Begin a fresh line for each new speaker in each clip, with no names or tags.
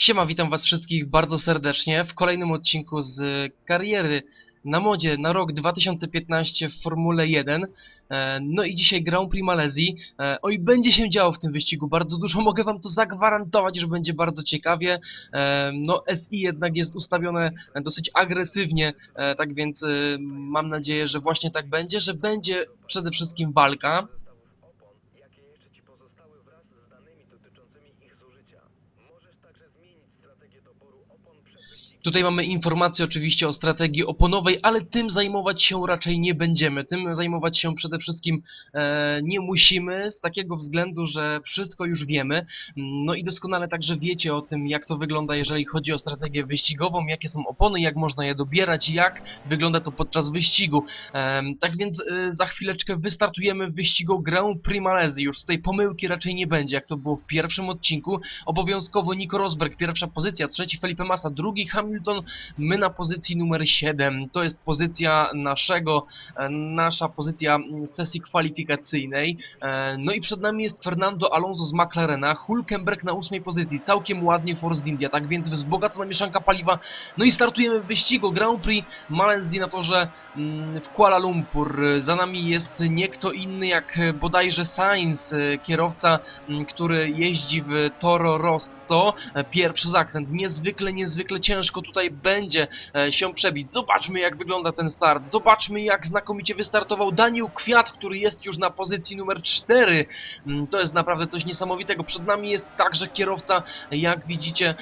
Siema, witam was wszystkich bardzo serdecznie w kolejnym odcinku z kariery na modzie na rok 2015 w Formule 1. E, No i dzisiaj Grand Prix Malezji. E, Oj, będzie się działo w tym wyścigu bardzo dużo, mogę wam to zagwarantować, że będzie bardzo ciekawie. E, No SI jednak jest ustawione dosyć agresywnie, tak więc mam nadzieję, że właśnie tak będzie, że będzie przede wszystkim walka.
jakie jeszcze ci pozostały wraz z danymi dotyczącymi ich zużycia. Możesz także zmienić strategię doboru opon przed wyścigiem.
Tutaj mamy informacje oczywiście o strategii oponowej, ale tym zajmować się raczej nie będziemy. Tym zajmować się przede wszystkim e, nie musimy, z takiego względu, że wszystko już wiemy. No i doskonale także wiecie o tym, jak to wygląda, jeżeli chodzi o strategię wyścigową, jakie są opony, jak można je dobierać, jak wygląda to podczas wyścigu. Em, tak więc e, za chwileczkę wystartujemy w wyścigu Grand Prix Malezji. Już tutaj pomyłki raczej nie będzie, jak to było w pierwszym odcinku. Obowiązkowo Nico Rosberg, pierwsza pozycja, trzeci Felipe Massa, drugi Hamilton, my na pozycji numer 7. To jest pozycja naszego, e, nasza pozycja mm, sesji kwalifikacyjnej. E, No i przed nami jest Fernando Alonso z McLarena, Hulkenberg na ósmej pozycji, całkiem ładnie Force India, tak więc wzbogacona mieszanka paliwa. No i startujemy w wyścigu Grand Prix Malezji na torze mm, w Kuala Lumpur. Za nami jest nie kto inny jak e, bodajże Sainz, kierowca, m, który jeździ w Toro Rosso. Pierwszy zakręt. Niezwykle, niezwykle ciężko tutaj będzie e, się przebić. Zobaczmy jak wygląda ten start. Zobaczmy jak znakomicie wystartował Daniel Kwiat, który jest już na pozycji numer 4. Mm, To jest naprawdę coś niesamowitego. Przed nami jest także kierowca, jak widzicie,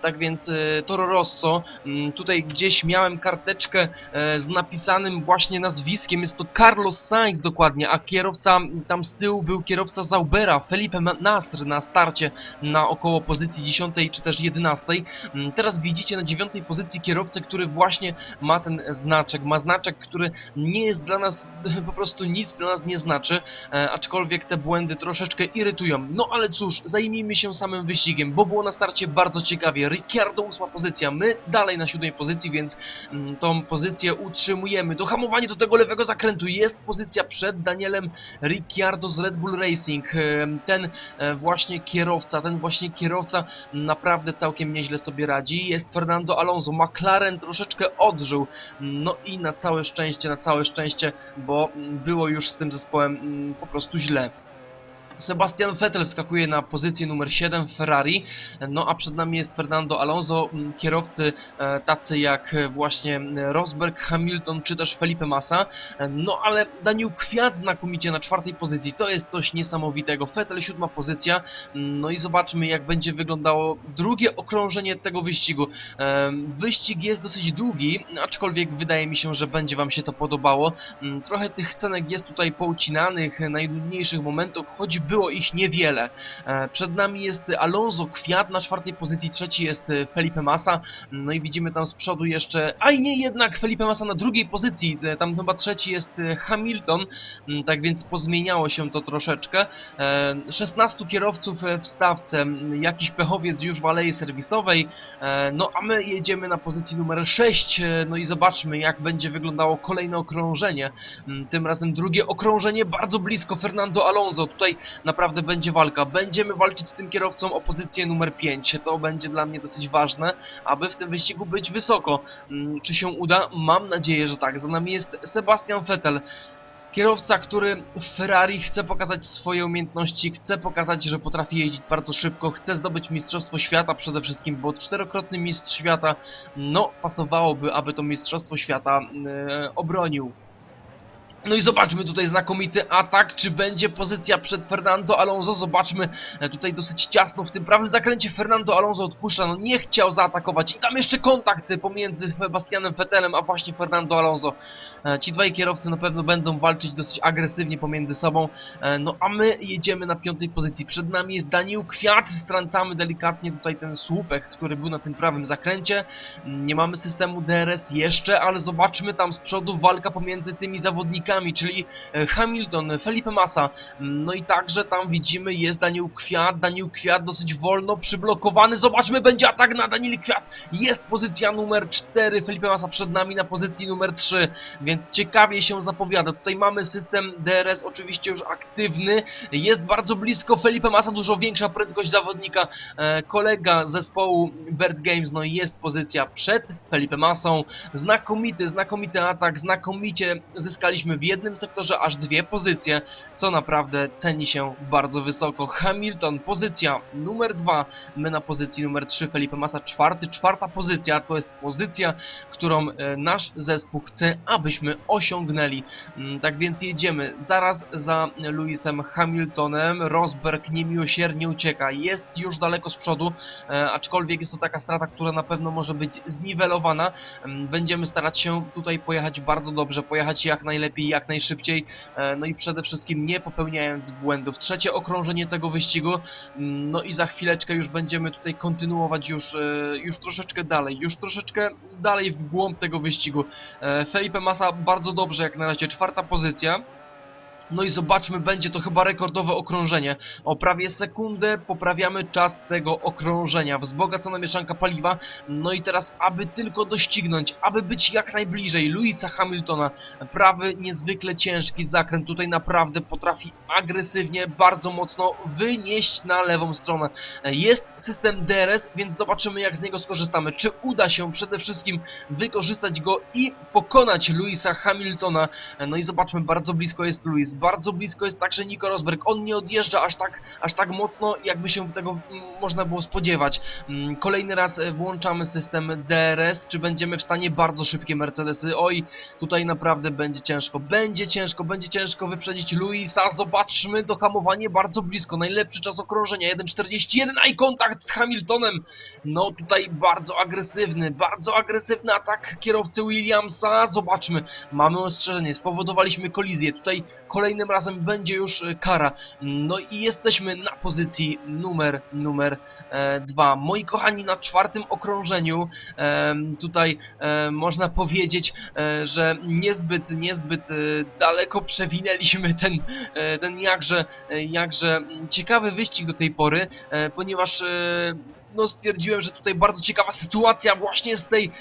tak więc e, Toro Rosso. Mm, Tutaj gdzieś miałem karteczkę e, z napisanym właśnie nazwiskiem. Jest to Carlos Sainz dokładnie, a kierowca tam z tyłu był kierowca Zaubera, Felipe Nasr na starcie na około pozycji 10 czy też 11. Mm, Teraz widzicie na 9 pozycji kierowcę, który właśnie ma ten znaczek. Ma znaczek, który nie jest dla nas, po prostu nic dla nas nie znaczy, e, aczkolwiek te błędy troszeczkę irytują. No ale cóż, zajmijmy się samym wyścigiem, bo było na starcie bardzo ciekawie. Ricciardo ósma pozycja, my dalej na siódmej pozycji, więc mm, tą pozycję utrzymujemy. Dohamowanie do tego lewego zakrętu jest pozycja przed Danielem Ricciardo z Red Bull Racing. Em, Ten e, właśnie kierowca, ten właśnie kierowca naprawdę całkiem nieźle sobie radzi. Jest Fernando Alonso, McLaren troszeczkę odżył. No i na całe szczęście, na całe szczęście, bo było już z tym zespołem mm, po prostu źle. Sebastian Vettel wskakuje na pozycję numer 7 w Ferrari, no a przed nami jest Fernando Alonso, m, kierowcy e, tacy jak e, właśnie m, Rosberg, Hamilton czy też Felipe Massa, E, no ale Daniel Kwiat znakomicie na czwartej pozycji, to jest coś niesamowitego, Vettel siódma pozycja, m, no i zobaczmy jak będzie wyglądało drugie okrążenie tego wyścigu. E, Wyścig jest dosyć długi, aczkolwiek wydaje mi się, że będzie Wam się to podobało. Mm, Trochę tych scenek jest tutaj poucinanych, e, najnudniejszych momentów, choć było ich niewiele. E, Przed nami jest Alonso Kwiat na czwartej pozycji, trzeci jest e, Felipe Massa, no i widzimy tam z przodu jeszcze, a i nie jednak Felipe Massa na drugiej pozycji, e, tam chyba trzeci jest Hamilton, Mm, tak więc pozmieniało się to troszeczkę. E, 16 kierowców w stawce, mm, jakiś pechowiec już w alei serwisowej, No a my jedziemy na pozycji numer 6, e, no i zobaczmy jak będzie wyglądało kolejne okrążenie. Mm, Tym razem drugie okrążenie bardzo blisko Fernando Alonso. Tutaj naprawdę będzie walka. Będziemy walczyć z tym kierowcą o pozycję numer 5. To będzie dla mnie dosyć ważne, aby w tym wyścigu być wysoko. Mm, Czy się uda? Mam nadzieję, że tak. Za nami jest Sebastian Vettel. Kierowca, który w Ferrari chce pokazać swoje umiejętności, chce pokazać, że potrafi jeździć bardzo szybko, chce zdobyć Mistrzostwo Świata przede wszystkim, bo czterokrotny mistrz świata, no pasowałoby, aby to Mistrzostwo Świata e, obronił. No i zobaczmy tutaj znakomity atak, czy będzie pozycja przed Fernando Alonso, zobaczmy e, tutaj dosyć ciasno w tym prawym zakręcie Fernando Alonso odpuszcza, no nie chciał zaatakować i tam jeszcze kontakt pomiędzy Sebastianem Vettelem a właśnie Fernando Alonso. E, Ci dwaj kierowcy na pewno będą walczyć dosyć agresywnie pomiędzy sobą, e, no a my jedziemy na piątej pozycji. Przed nami jest Daniel Kwiat, strącamy delikatnie tutaj ten słupek, który był na tym prawym zakręcie. Mm, Nie mamy systemu DRS jeszcze, ale zobaczmy tam z przodu walka pomiędzy tymi zawodnikami. Wyścigami, czyli e, Hamilton, Felipe Massa, no i także tam widzimy jest Daniel Kwiat, Daniel Kwiat dosyć wolno przyblokowany, zobaczmy, będzie atak na Daniel Kwiat, jest pozycja numer 4, Felipe Massa przed nami na pozycji numer 3, więc ciekawie się zapowiada, tutaj mamy system DRS oczywiście już aktywny, jest bardzo blisko Felipe Massa, dużo większa prędkość zawodnika, e, kolega zespołu Bird Games, no i jest pozycja przed Felipe Massą, znakomity, znakomity atak, znakomicie zyskaliśmy w jednym sektorze aż dwie pozycje, co naprawdę ceni się bardzo wysoko. Hamilton, pozycja numer dwa, my na pozycji numer 3, Felipe Massa czwarty, czwarta pozycja, to jest pozycja, którą e, nasz zespół chce, abyśmy osiągnęli. Mm, Tak więc jedziemy zaraz za Lewisem Hamiltonem, Rosberg niemiłosiernie ucieka, jest już daleko z przodu, e, aczkolwiek jest to taka strata, która na pewno może być zniwelowana. Mm, Będziemy starać się tutaj pojechać bardzo dobrze, pojechać jak najlepiej, jak najszybciej, e, no i przede wszystkim nie popełniając błędów. Trzecie okrążenie tego wyścigu, mm, no i za chwileczkę już będziemy tutaj kontynuować już, e, już troszeczkę dalej, już troszeczkę dalej w głąb tego wyścigu. E, Felipe Massa bardzo dobrze jak na razie, czwarta pozycja. No i zobaczmy, będzie to chyba rekordowe okrążenie. O prawie sekundę poprawiamy czas tego okrążenia. Wzbogacona mieszanka paliwa. No i teraz, aby tylko doścignąć, aby być jak najbliżej Louisa Hamiltona. Prawy, niezwykle ciężki zakręt. Tutaj naprawdę potrafi agresywnie, bardzo mocno wynieść na lewą stronę. Jest system DRS, więc zobaczymy jak z niego skorzystamy. Czy uda się przede wszystkim wykorzystać go i pokonać Louisa Hamiltona. No i zobaczmy, bardzo blisko jest Louis, bardzo blisko jest także Nico Rosberg. On nie odjeżdża aż tak, aż tak mocno, jakby się tego można było spodziewać. Mm, Kolejny raz e, włączamy system DRS. Czy będziemy w stanie bardzo szybkie Mercedesy? Oj, tutaj naprawdę będzie ciężko. Będzie ciężko, będzie ciężko wyprzedzić Luisa. Zobaczmy, to hamowanie bardzo blisko. Najlepszy czas okrążenia 1.41, a i kontakt z Hamiltonem. No tutaj bardzo agresywny, bardzo agresywny atak kierowcy Williamsa. Zobaczmy, mamy ostrzeżenie, spowodowaliśmy kolizję. Tutaj kolejnym razem będzie już e, kara. No i jesteśmy na pozycji numer, numer e, dwa. Moi kochani, na czwartym okrążeniu em, tutaj e, można powiedzieć, e, że niezbyt, niezbyt e, daleko przewinęliśmy ten, e, ten jakże, e, jakże ciekawy wyścig do tej pory, e, ponieważ e, no stwierdziłem, że tutaj bardzo ciekawa sytuacja właśnie z tej,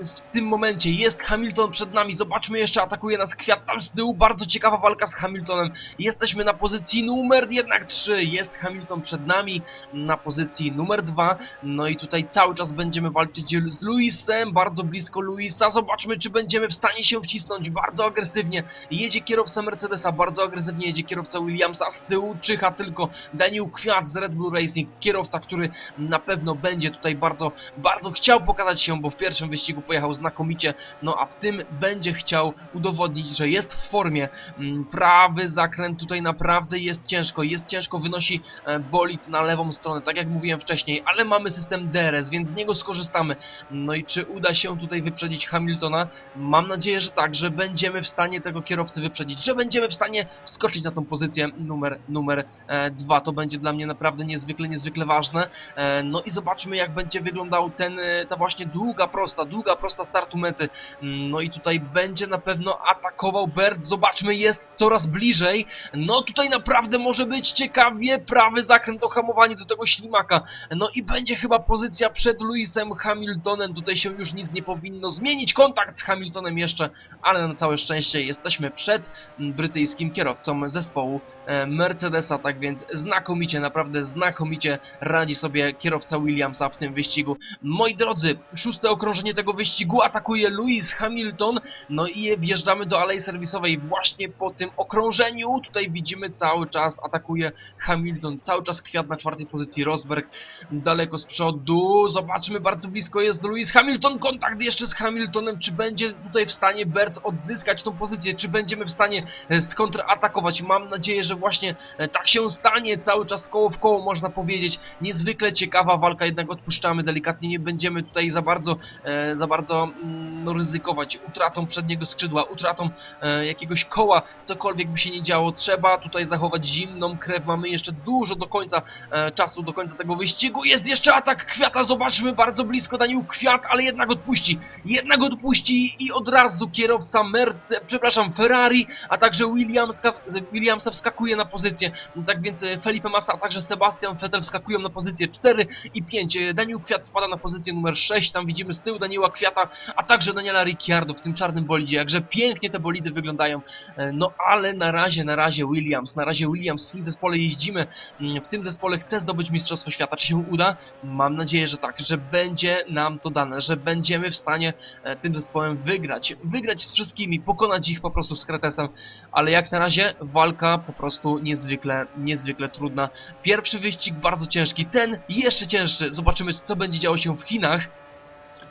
z, w tym momencie. Jest Hamilton przed nami, zobaczmy jeszcze, atakuje nas Kwiat tam z tyłu, bardzo ciekawa walka z Hamiltonem. Jesteśmy na pozycji numer jednak 3, jest Hamilton przed nami na pozycji numer 2, no i tutaj cały czas będziemy walczyć z Luisem, bardzo blisko Luisa, zobaczmy czy będziemy w stanie się wcisnąć, bardzo agresywnie. Jedzie kierowca Mercedesa, bardzo agresywnie jedzie kierowca Williamsa, z tyłu czyha tylko Daniel Kwiat z Red Bull Racing, kierowca, który na pewno będzie tutaj bardzo, bardzo chciał pokazać się, bo w pierwszym wyścigu pojechał znakomicie, no a w tym będzie chciał udowodnić, że jest w formie. Mm, Prawy zakręt tutaj naprawdę jest ciężko, jest ciężko, wynosi e, bolid na lewą stronę, tak jak mówiłem wcześniej, ale mamy system DRS, więc z niego skorzystamy. No i czy uda się tutaj wyprzedzić Hamiltona? Mam nadzieję, że tak, że będziemy w stanie tego kierowcy wyprzedzić, że będziemy w stanie wskoczyć na tą pozycję numer, numer e, dwa. To będzie dla mnie naprawdę niezwykle, niezwykle ważne. E, No i zobaczmy jak będzie wyglądał ten, e, ta właśnie długa prosta, długa prosta startu mety. Mm, No i tutaj będzie na pewno atakował Bert, zobaczmy jest coraz bliżej. No tutaj naprawdę może być ciekawie, prawy zakręt, ohamowanie do tego ślimaka. No i będzie chyba pozycja przed Lewisem Hamiltonem, tutaj się już nic nie powinno zmienić, kontakt z Hamiltonem jeszcze, ale na całe szczęście jesteśmy przed mm, brytyjskim kierowcą zespołu e, Mercedesa, tak więc znakomicie, naprawdę znakomicie radzi sobie kierowca Williamsa w tym wyścigu. Moi drodzy, szóste okrążenie tego wyścigu atakuje Lewis Hamilton, no i wjeżdżamy do alei serwisowej właśnie po tym okrążeniu. Tutaj widzimy cały czas atakuje Hamilton, cały czas kwiat na czwartej pozycji, Rosberg daleko z przodu. Zobaczmy, bardzo blisko jest Lewis Hamilton, kontakt jeszcze z Hamiltonem, czy będzie tutaj w stanie Bert odzyskać tą pozycję, czy będziemy w stanie e, skontratakować. Mam nadzieję, że właśnie e, tak się stanie, cały czas koło w koło można powiedzieć. Niezwykle ciekawe ciekawa walka, jednak odpuszczamy delikatnie, nie będziemy tutaj za bardzo, e, za bardzo mm, no, ryzykować utratą przedniego skrzydła, utratą e, jakiegoś koła, cokolwiek by się nie działo, trzeba tutaj zachować zimną krew, mamy jeszcze dużo do końca e, czasu, do końca tego wyścigu, jest jeszcze atak Kwiata, zobaczmy, bardzo blisko Daniel Kwiat, ale jednak odpuści, jednak odpuści i od razu kierowca Merce, przepraszam, Ferrari, a także Williamska, Williamsa wskakuje na pozycję, tak więc Felipe Massa, a także Sebastian Vettel wskakują na pozycję. 4 i 5, E, Daniel Kwiat spada na pozycję numer 6, tam widzimy z tyłu Daniela Kwiata, a także Daniela Ricciardo w tym czarnym bolidzie, jakże pięknie te bolidy wyglądają, E, no ale na razie, na razie Williams, na razie Williams w tym zespole jeździmy, Mm, w tym zespole chce zdobyć Mistrzostwo Świata, czy się uda? Mam nadzieję, że tak, że będzie nam to dane, że będziemy w stanie e, tym zespołem wygrać, wygrać z wszystkimi, pokonać ich po prostu z Kretesem, ale jak na razie walka po prostu niezwykle, niezwykle trudna. Pierwszy wyścig bardzo ciężki, ten jeszcze cięższy, zobaczymy co będzie działo się w Chinach.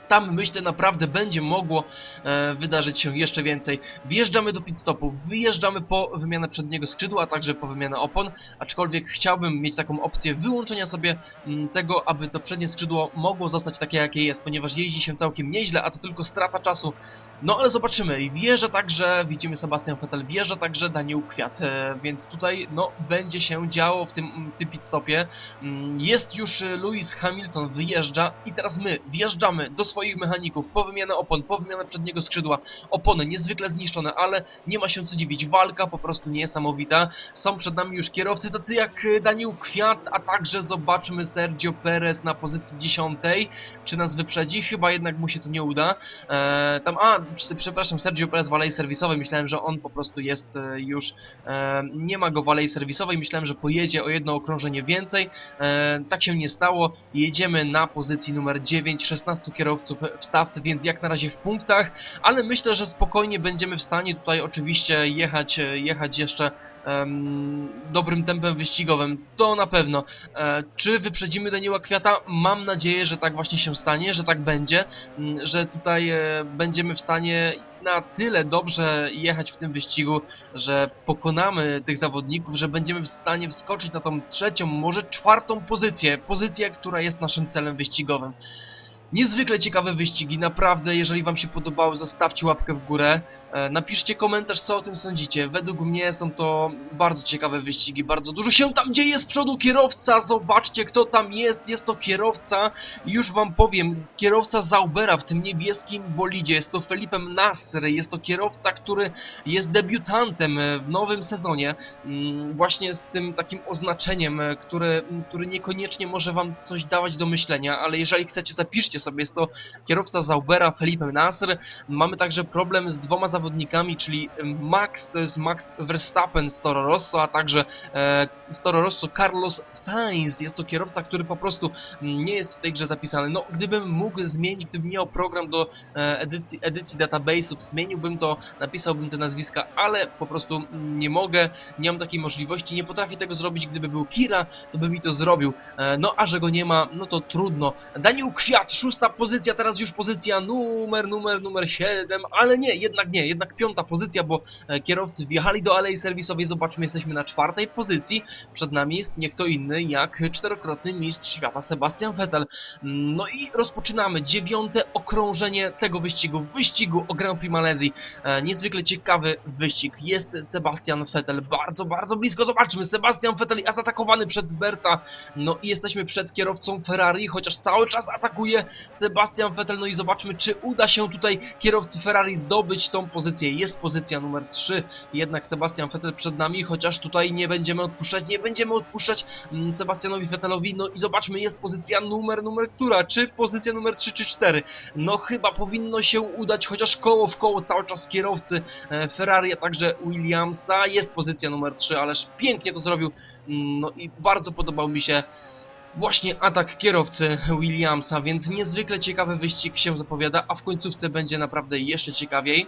Tam myślę naprawdę będzie mogło e, wydarzyć się jeszcze więcej. Wjeżdżamy do pit stopu, wyjeżdżamy po wymianę przedniego skrzydła, a także po wymianę opon, aczkolwiek chciałbym mieć taką opcję wyłączenia sobie mm, tego, aby to przednie skrzydło mogło zostać takie jakie jest, ponieważ jeździ się całkiem nieźle, a to tylko strata czasu. No ale zobaczymy, wjeżdża także, widzimy Sebastian Vettel, wjeżdża także Daniel Kwiat, e, więc tutaj no będzie się działo w tym, tym pit stopie. Mm, Jest już e, Lewis Hamilton, wyjeżdża i teraz my wjeżdżamy do swoich mechaników po wymianę opon, po wymianę przedniego skrzydła. Opony niezwykle zniszczone, ale nie ma się co dziwić. Walka po prostu niesamowita. Są przed nami już kierowcy tacy jak e, Daniel Kwiat, a także zobaczmy Sergio Perez na pozycji 10. Czy nas wyprzedzi? Chyba jednak mu się to nie uda. E, tam, a, prze- przepraszam, Sergio Perez w alei serwisowej. Myślałem, że on po prostu jest e, już, e, nie ma go w alei serwisowej. Myślałem, że pojedzie o jedno okrążenie więcej. E, tak się nie stało. Jedziemy na pozycji numer 9, 16 kierowców w stawce, więc jak na razie w punktach, ale myślę, że spokojnie będziemy w stanie tutaj oczywiście jechać, jechać jeszcze em, dobrym tempem wyścigowym. To na pewno. E, czy wyprzedzimy Daniela Kwiata? Mam nadzieję, że tak właśnie się stanie, że tak będzie, że tutaj e, będziemy w stanie na tyle dobrze jechać w tym wyścigu, że pokonamy tych zawodników, że będziemy w stanie wskoczyć na tą trzecią, może czwartą pozycję, pozycję, która jest naszym celem wyścigowym. Niezwykle ciekawe wyścigi, naprawdę, jeżeli wam się podobały, zostawcie łapkę w górę, e, napiszcie komentarz, co o tym sądzicie. Według mnie są to bardzo ciekawe wyścigi, bardzo dużo się tam dzieje z przodu. Kierowca, zobaczcie kto tam jest, jest to kierowca, już wam powiem, kierowca Zaubera w tym niebieskim bolidzie, jest to Felipe Nasr, jest to kierowca, który jest debiutantem e, w nowym sezonie, mm, właśnie z tym takim oznaczeniem, e, które, który niekoniecznie może wam coś dawać do myślenia, ale jeżeli chcecie, zapiszcie sobie, jest to kierowca Zaubera, Felipe Nasr. Mamy także problem z dwoma zawodnikami, czyli Max, to jest Max Verstappen z Toro Rosso, a także e, z Toro Rosso Carlos Sainz. Jest to kierowca, który po prostu nie jest w tej grze zapisany. No, gdybym mógł zmienić, gdybym miał program do e, edycji, edycji database'u, to zmieniłbym to, napisałbym te nazwiska, ale po prostu nie mogę, nie mam takiej możliwości, nie potrafię tego zrobić. Gdyby był Kira, to by mi to zrobił. E, no, a że go nie ma, no to trudno. Daniel Kwiat, szósta pozycja, teraz już pozycja numer, numer, numer 7, ale nie, jednak nie, jednak piąta pozycja, bo e, kierowcy wjechali do alei serwisowej, zobaczmy, jesteśmy na czwartej pozycji, przed nami jest nie kto inny jak czterokrotny mistrz świata Sebastian Vettel. No i rozpoczynamy dziewiąte okrążenie tego wyścigu, wyścigu o Grand Prix Malezji. E, niezwykle ciekawy wyścig, jest Sebastian Vettel, bardzo, bardzo blisko, zobaczmy, Sebastian Vettel jest atakowany przed Berta, no i jesteśmy przed kierowcą Ferrari, chociaż cały czas atakuje Sebastian Vettel, no i zobaczmy, czy uda się tutaj kierowcy Ferrari zdobyć tą pozycję. Jest pozycja numer 3, jednak Sebastian Vettel przed nami, chociaż tutaj nie będziemy odpuszczać, nie będziemy odpuszczać mm, Sebastianowi Vettelowi, no i zobaczmy, jest pozycja numer, numer która, czy pozycja numer 3 czy 4. No chyba powinno się udać, chociaż koło w koło cały czas kierowcy e, Ferrari, a także Williamsa, jest pozycja numer 3, ależ pięknie to zrobił, Mm, no i bardzo podobał mi się właśnie atak kierowcy Williamsa, więc niezwykle ciekawy wyścig się zapowiada, a w końcówce będzie naprawdę jeszcze ciekawiej.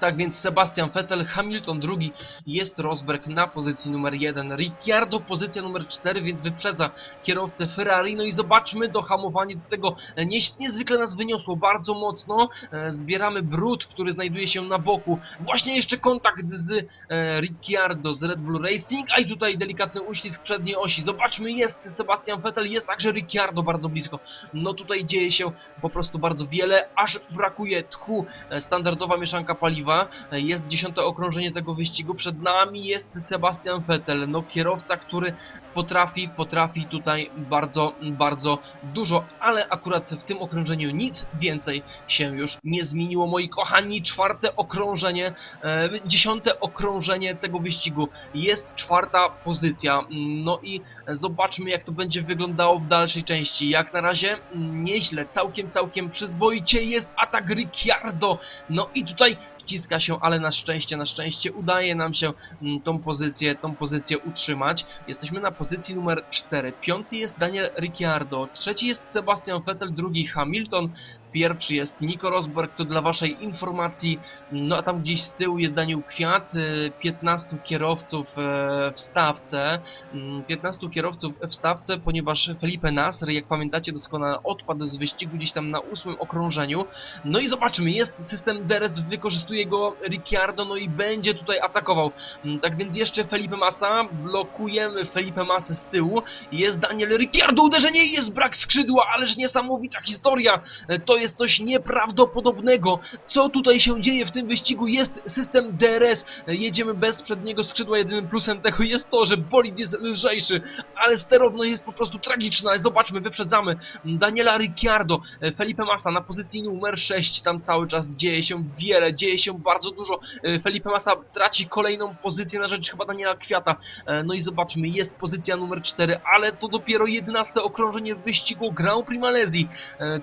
Tak więc Sebastian Vettel, Hamilton drugi, jest Rosberg na pozycji numer 1, Ricciardo pozycja numer 4, więc wyprzedza kierowcę Ferrari. No i zobaczmy dohamowanie do tego nie, niezwykle nas wyniosło bardzo mocno. E, zbieramy brud, który znajduje się na boku. Właśnie jeszcze kontakt z e, Ricciardo z Red Bull Racing, a i tutaj delikatny uślizg przedniej osi. Zobaczmy, jest Sebastian Vettel, jest także Ricciardo bardzo blisko. No tutaj dzieje się po prostu bardzo wiele, aż brakuje tchu. E, Standardowa mieszanka paliwa. E, Jest dziesiąte okrążenie tego wyścigu. Przed nami jest Sebastian Vettel, no kierowca, który potrafi, potrafi tutaj bardzo, bardzo dużo, ale akurat w tym okrążeniu nic więcej się już nie zmieniło. Moi kochani, czwarte okrążenie, e, dziesiąte okrążenie tego wyścigu. Jest czwarta pozycja. No i zobaczmy, jak to będzie wyglądało w dalszej części. Jak na razie mm, nieźle, całkiem, całkiem przyzwoicie jest atak Ricciardo. No i tutaj wciska się, ale na szczęście, na szczęście udaje nam się mm, tą pozycję, tą pozycję utrzymać. Jesteśmy na pozycji numer 4. Piąty jest Daniel Ricciardo, trzeci jest Sebastian Vettel, drugi Hamilton, pierwszy jest Nico Rosberg, to dla waszej informacji. No a tam gdzieś z tyłu jest Daniel Kwiat, y, 15 kierowców e, w stawce. Mm, 15 kierowców w stawce, ponieważ Felipe Nasr, jak pamiętacie doskonale, odpadł z wyścigu gdzieś tam na ósmym okrążeniu. No i zobaczmy, jest system DRS, wykorzystuje go Ricciardo, no i będzie tutaj atakował. Mm, Tak więc jeszcze Felipe Massa, blokujemy Felipe Massa z tyłu. Jest Daniel Ricciardo, uderzenie jest brak skrzydła, ależ niesamowita historia. E, To jest coś nieprawdopodobnego. Co tutaj się dzieje w tym wyścigu? Jest system DRS, jedziemy bez przedniego skrzydła. Jedynym plusem tego jest to, że bolid jest lżejszy, ale sterowność jest po prostu tragiczna. Zobaczmy, wyprzedzamy Daniela Ricciardo, Felipe Massa na pozycji numer 6. Tam cały czas dzieje się wiele, dzieje się bardzo dużo. Felipe Massa traci kolejną pozycję na rzecz chyba Daniela Kwiata. No i zobaczmy, jest pozycja numer 4, ale to dopiero 11 okrążenie wyścigu Grand Prix Malezji.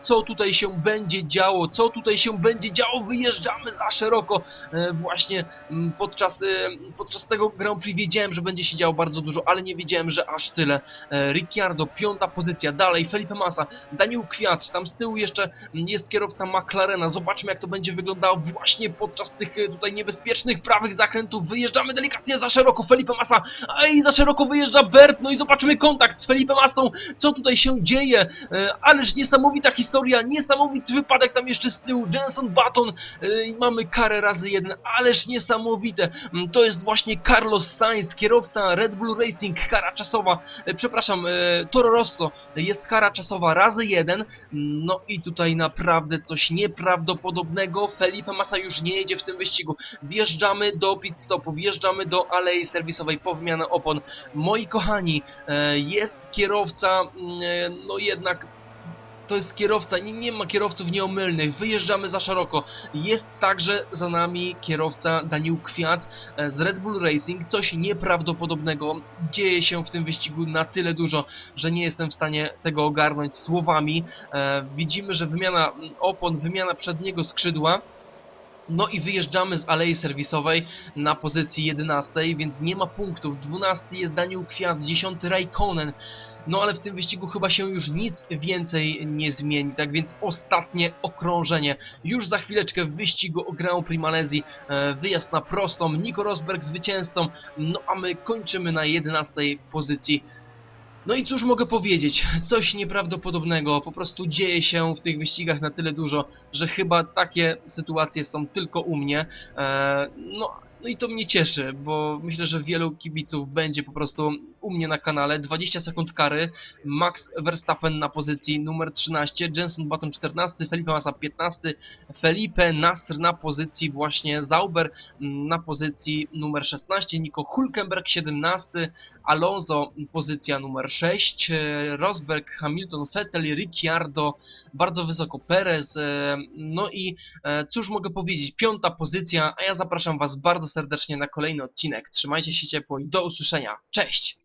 Co tutaj się będzie działo? Co tutaj się będzie działo? Wyjeżdżamy za szeroko e, właśnie mm, podczas, e, podczas tego Grand Prix wiedziałem, że będzie się działo bardzo dużo, ale nie wiedziałem, że aż tyle. E, Ricciardo, piąta pozycja, dalej Felipe Massa, Daniel Kwiat, tam z tyłu jeszcze mm, jest kierowca McLarena. Zobaczmy, jak to będzie wyglądało właśnie podczas tych tutaj niebezpiecznych prawych zakrętów. Wyjeżdżamy delikatnie za szeroko, Felipe Massa, i za szeroko wyjeżdża Bert, no i zobaczymy kontakt z Felipe Massą, co tutaj się dzieje. Ależ niesamowita historia, wypadek tam jeszcze z tyłu, Jenson Button, e, i mamy karę razy jeden, ależ niesamowite. Mm, To jest właśnie Carlos Sainz, kierowca Red Bull Racing, kara czasowa, e, przepraszam, e, Toro Rosso, jest kara czasowa razy jeden, no i tutaj naprawdę coś nieprawdopodobnego, Felipe Massa już nie jedzie w tym wyścigu, wjeżdżamy do pit stopu, wjeżdżamy do alei serwisowej po wymianę opon. Moi kochani, jest kierowca, mm, no jednak to jest kierowca, nie, nie ma kierowców nieomylnych, wyjeżdżamy za szeroko. Jest także za nami kierowca Daniel Kwiat e, z Red Bull Racing, coś nieprawdopodobnego. Dzieje się w tym wyścigu na tyle dużo, że nie jestem w stanie tego ogarnąć słowami. E, widzimy, że wymiana opon, wymiana przedniego skrzydła. No i wyjeżdżamy z alei serwisowej na pozycji 11, więc nie ma punktów. 12 jest Daniel Kwiat, 10 Raikkonen. No ale w tym wyścigu chyba się już nic więcej nie zmieni. Tak więc ostatnie okrążenie. Już za chwileczkę w wyścigu o Grand Prix Malezji. E, wyjazd na prostą. Nico Rosberg zwycięzcą. No a my kończymy na 11 pozycji. No i cóż mogę powiedzieć? Coś nieprawdopodobnego. Po prostu dzieje się w tych wyścigach na tyle dużo, że chyba takie sytuacje są tylko u mnie. E, no, no i to mnie cieszy, bo myślę, że wielu kibiców będzie po prostu u mnie na kanale. 20 sekund kary. Max Verstappen na pozycji numer 13, Jenson Button 14, Felipe Massa 15, Felipe Nasr na pozycji właśnie Zauber mm, na pozycji numer 16, Nico Hulkenberg 17, Alonso pozycja numer 6, e, Rosberg, Hamilton, Vettel, Ricciardo, bardzo wysoko Perez, e, no i e, cóż mogę powiedzieć, piąta pozycja, a ja zapraszam Was bardzo serdecznie na kolejny odcinek. Trzymajcie się ciepło i do usłyszenia. Cześć!